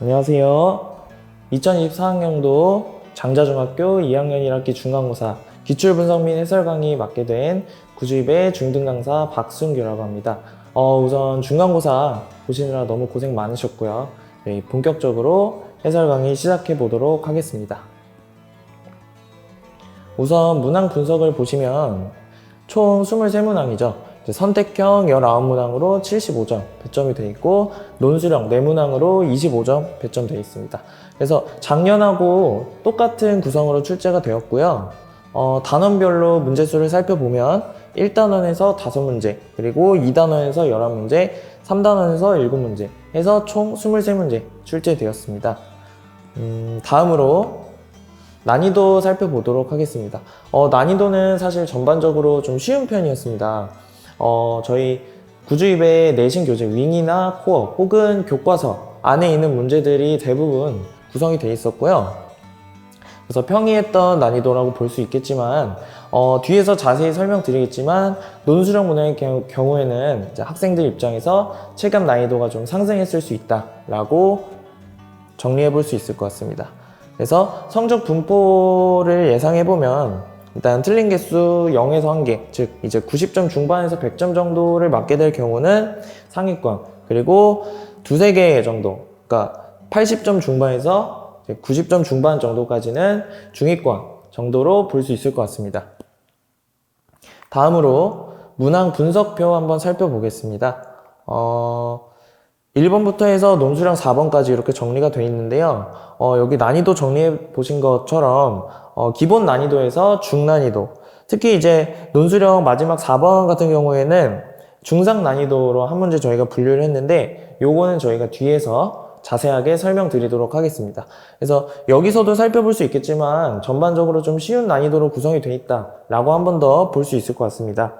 안녕하세요. 2024학년도 장자중학교 2학년 1학기 중간고사 기출분석 및 해설 강의 맡게 된 구주입의 중등 강사 박순규라고 합니다. 어, 우선 중간고사 보시느라 너무 고생 많으셨고요. 네, 본격적으로 해설 강의 시작해 보도록 하겠습니다. 우선 문항 분석을 보시면 총 23문항이죠. 선택형 19문항으로 75점 배점이 되어 있고 논술형 4문항으로 25점 배점되어 있습니다. 그래서 작년하고 똑같은 구성으로 출제가 되었고요. 어, 단원별로 문제수를 살펴보면 1단원에서 5문제, 그리고 2단원에서 11문제, 3단원에서 7문제 해서 총 23문제 출제되었습니다. 음, 다음으로 난이도 살펴보도록 하겠습니다. 어, 난이도는 사실 전반적으로 좀 쉬운 편이었습니다. 어, 저희 구주입의 내신 교재 윙이나 코어 혹은 교과서 안에 있는 문제들이 대부분 구성이 되어 있었고요. 그래서 평이했던 난이도라고 볼 수 있겠지만 어, 뒤에서 자세히 설명드리겠지만 논술형 문항의 경우- 경우에는 학생들 입장에서 체감 난이도가 좀 상승했을 수 있다라고 정리해 볼 수 있을 것 같습니다. 그래서 성적 분포를 예상해 보면 일단 틀린 개수 0에서 1개, 즉 이제 90점 중반에서 100점 정도를 맞게 될 경우는 상위권, 그리고 두세 개 정도, 그러니까 80점 중반에서 이제 90점 중반 정도까지는 중위권 정도로 볼 수 있을 것 같습니다. 다음으로 문항 분석표 한번 살펴보겠습니다. 어, 1번부터 해서 논술형 4번까지 이렇게 정리가 되어 있는데요. 어, 여기 난이도 정리해 보신 것처럼 어, 기본 난이도에서 중난이도, 특히 이제 논술형 마지막 4번 같은 경우에는 중상 난이도로 한 문제 저희가 분류를 했는데 요거는 저희가 뒤에서 자세하게 설명드리도록 하겠습니다. 그래서 여기서도 살펴볼 수 있겠지만 전반적으로 좀 쉬운 난이도로 구성이 되어 있다라고 한 번 더 볼 수 있을 것 같습니다.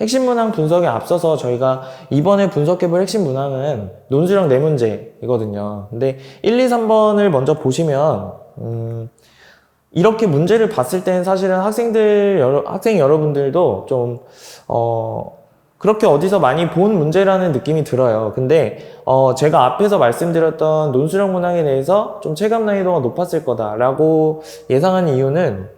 핵심 문항 분석에 앞서서 저희가 이번에 분석해볼 핵심 문항은 논술형 4문제이거든요. 근데 1, 2, 3번을 먼저 보시면, 음, 이렇게 문제를 봤을 때는 사실은 학생들, 여러, 학생 여러분들도 좀, 어, 그렇게 어디서 많이 본 문제라는 느낌이 들어요. 근데, 어, 제가 앞에서 말씀드렸던 논술형 문항에 대해서 좀 체감 난이도가 높았을 거다라고 예상한 이유는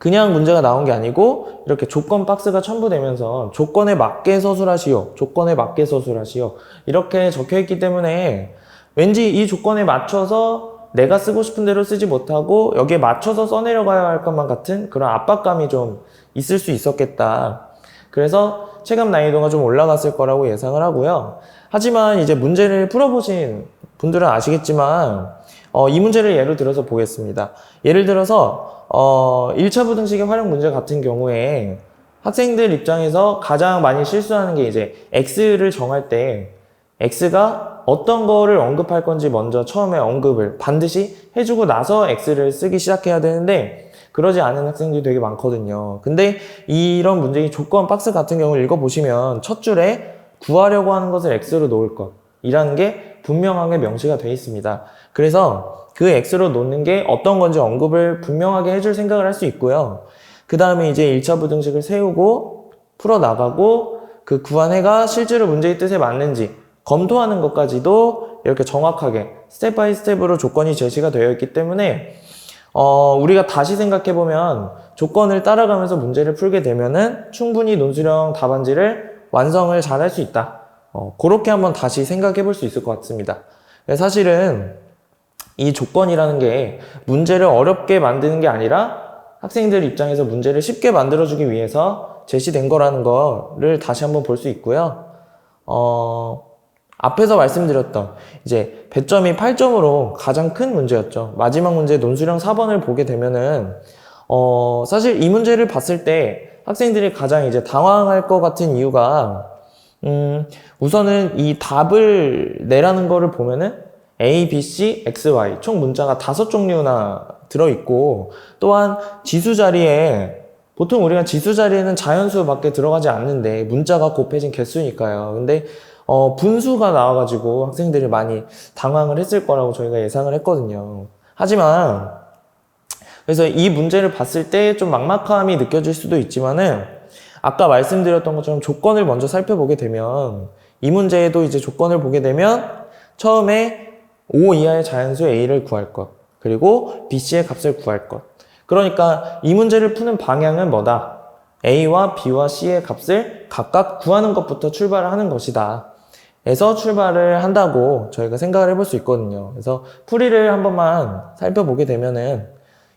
그냥 문제가 나온 게 아니고 이렇게 조건 박스가 첨부되면서 조건에 맞게 서술하시오, 조건에 맞게 서술하시오 이렇게 적혀 있기 때문에 왠지 이 조건에 맞춰서 내가 쓰고 싶은 대로 쓰지 못하고 여기에 맞춰서 써내려가야 할 것만 같은 그런 압박감이 좀 있을 수 있었겠다. 그래서 체감 난이도가 좀 올라갔을 거라고 예상을 하고요. 하지만 이제 문제를 풀어보신 분들은 아시겠지만 어, 이 문제를 예로 들어서 보겠습니다. 예를 들어서 어, 1차 부등식의 활용 문제 같은 경우에 학생들 입장에서 가장 많이 실수하는 게 이제 x를 정할 때 x가 어떤 거를 언급할 건지 먼저 처음에 언급을 반드시 해주고 나서 x를 쓰기 시작해야 되는데 그러지 않은 학생들이 되게 많거든요. 근데 이런 문제의 조건 박스 같은 경우를 읽어보시면 첫 줄에 구하려고 하는 것을 x로 놓을 것 이라는 게 분명하게 명시가 되어 있습니다. 그래서 그 x로 놓는 게 어떤 건지 언급을 분명하게 해줄 생각을 할 수 있고요. 그 다음에 이제 1차 부등식을 세우고 풀어나가고 그 구한 해가 실제로 문제의 뜻에 맞는지 검토하는 것까지도 이렇게 정확하게 스텝 바이 스텝으로 조건이 제시가 되어 있기 때문에 어, 우리가 다시 생각해보면 조건을 따라가면서 문제를 풀게 되면은 충분히 논술형 답안지를 완성을 잘 할 수 있다. 어, 그렇게 한번 다시 생각해 볼 수 있을 것 같습니다. 사실은 이 조건이라는 게 문제를 어렵게 만드는 게 아니라 학생들 입장에서 문제를 쉽게 만들어주기 위해서 제시된 거라는 거를 다시 한번 볼 수 있고요. 어, 앞에서 말씀드렸던 이제 배점이 8점으로 가장 큰 문제였죠. 마지막 문제 논술형 4번을 보게 되면은 어, 사실 이 문제를 봤을 때 학생들이 가장 이제 당황할 것 같은 이유가 음, 우선은 이 답을 내라는 거를 보면은 A, B, C, X, Y 총 문자가 다섯 종류나 들어있고 또한 지수 자리에 보통 우리가 지수 자리에는 자연수밖에 들어가지 않는데 문자가 곱해진 개수니까요. 근데 어, 분수가 나와가지고 학생들이 많이 당황을 했을 거라고 저희가 예상을 했거든요. 하지만 그래서 이 문제를 봤을 때 좀 막막함이 느껴질 수도 있지만은 아까 말씀드렸던 것처럼 조건을 먼저 살펴보게 되면 이 문제에도 이제 조건을 보게 되면 처음에 5 이하의 자연수 A를 구할 것, 그리고 BC의 값을 구할 것. 그러니까 이 문제를 푸는 방향은 뭐다? A와 B와 C의 값을 각각 구하는 것부터 출발을 하는 것이다. 에서 출발을 한다고 저희가 생각을 해볼 수 있거든요. 그래서 풀이를 한 번만 살펴보게 되면은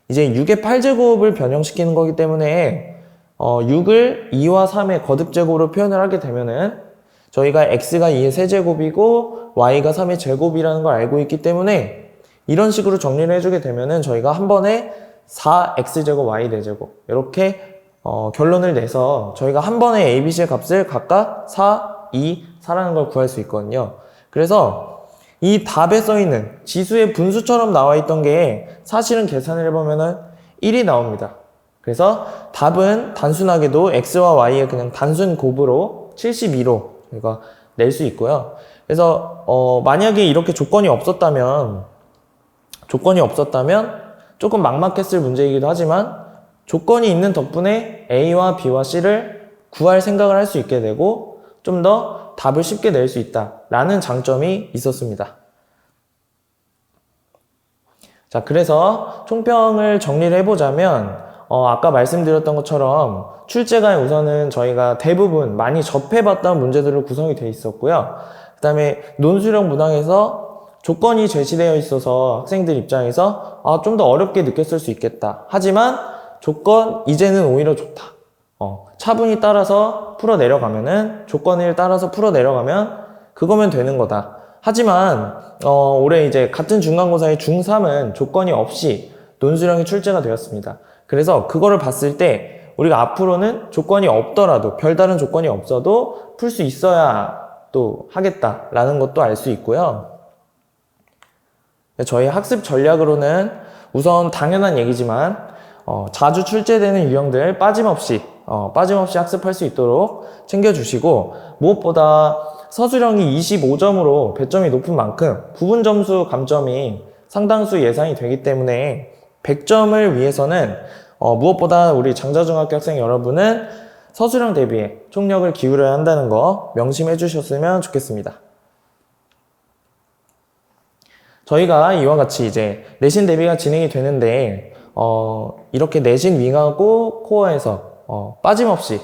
이제 6의 8제곱을 변형시키는 거기 때문에 어, 6을 2와 3의 거듭제곱으로 표현을 하게 되면은 저희가 x가 2의 세제곱이고 y가 3의 제곱이라는 걸 알고 있기 때문에 이런 식으로 정리를 해주게 되면은 저희가 한 번에 4x제곱 y 4제곱 이렇게 어, 결론을 내서 저희가 한 번에 a, b, c의 값을 각각 4, 2, 4라는 걸 구할 수 있거든요. 그래서 이 답에 써 있는 지수의 분수처럼 나와 있던 게 사실은 계산을 해보면은 1이 나옵니다. 그래서 답은 단순하게도 x와 y의 그냥 단순 곱으로 72로 저희가 낼수 있고요. 그래서 어, 만약에 이렇게 조건이 없었다면 조건이 없었다면 조금 막막했을 문제이기도 하지만 조건이 있는 덕분에 A와 B와 C를 구할 생각을 할 수 있게 되고 좀 더 답을 쉽게 낼 수 있다라는 장점이 있었습니다. 자, 그래서 총평을 정리를 해보자면 어, 아까 말씀드렸던 것처럼 출제가 우선은 저희가 대부분 많이 접해봤던 문제들로 구성이 되어 있었고요. 그 다음에 논술형 문항에서 조건이 제시되어 있어서 학생들 입장에서 아, 좀 더 어렵게 느꼈을 수 있겠다. 하지만 조건 이제는 오히려 좋다. 어, 차분히 따라서 풀어 내려가면은 조건을 따라서 풀어 내려가면 그거면 되는 거다. 하지만 어, 올해 이제 같은 중간고사의 중3은 조건이 없이 논술형이 출제가 되었습니다. 그래서 그거를 봤을 때 우리가 앞으로는 조건이 없더라도 별다른 조건이 없어도 풀 수 있어야 또 하겠다라는 것도 알 수 있고요. 저희 학습 전략으로는 우선 당연한 얘기지만 어, 자주 출제되는 유형들 빠짐없이 어, 빠짐없이 학습할 수 있도록 챙겨주시고 무엇보다 서술형이 25점으로 배점이 높은 만큼 부분 점수 감점이 상당수 예상이 되기 때문에 100점을 위해서는 어, 무엇보다 우리 장자중학교 학생 여러분은 서술형 대비에 총력을 기울여야 한다는 거 명심해 주셨으면 좋겠습니다. 저희가 이와 같이 이제 내신 대비가 진행이 되는데 어, 이렇게 내신 윙하고 코어에서 어, 빠짐없이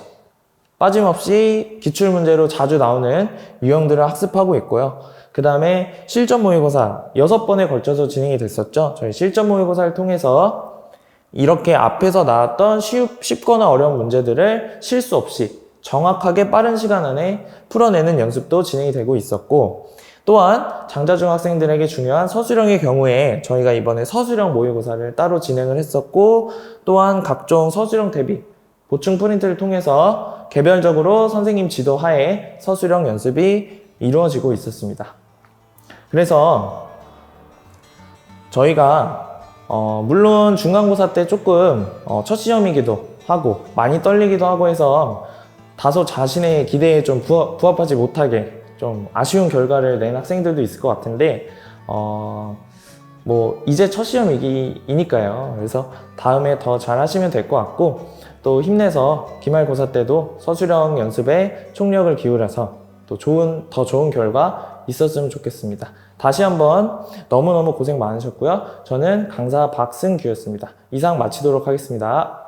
빠짐없이 기출 문제로 자주 나오는 유형들을 학습하고 있고요. 그 다음에 실전 모의고사 여섯 번에 걸쳐서 진행이 됐었죠. 저희 실전 모의고사를 통해서 이렇게 앞에서 나왔던 쉽, 쉽거나 어려운 문제들을 실수 없이 정확하게 빠른 시간 안에 풀어내는 연습도 진행이 되고 있었고 또한 장자중 학생들에게 중요한 서술형의 경우에 저희가 이번에 서술형 모의고사를 따로 진행을 했었고 또한 각종 서술형 대비 보충 프린트를 통해서 개별적으로 선생님 지도 하에 서술형 연습이 이루어지고 있었습니다. 그래서 저희가 어, 물론 중간고사 때 조금 어, 첫 시험이기도 하고 많이 떨리기도 하고 해서 다소 자신의 기대에 좀 부합, 부합하지 못하게 좀 아쉬운 결과를 낸 학생들도 있을 것 같은데 어, 뭐 이제 첫 시험이니까요. 그래서 다음에 더 잘하시면 될 것 같고 또 힘내서 기말고사 때도 서술형 연습에 총력을 기울여서 또 좋은 더 좋은 결과 있었으면 좋겠습니다. 다시 한번 너무너무 고생 많으셨고요. 저는 강사 박승규였습니다. 이상 마치도록 하겠습니다.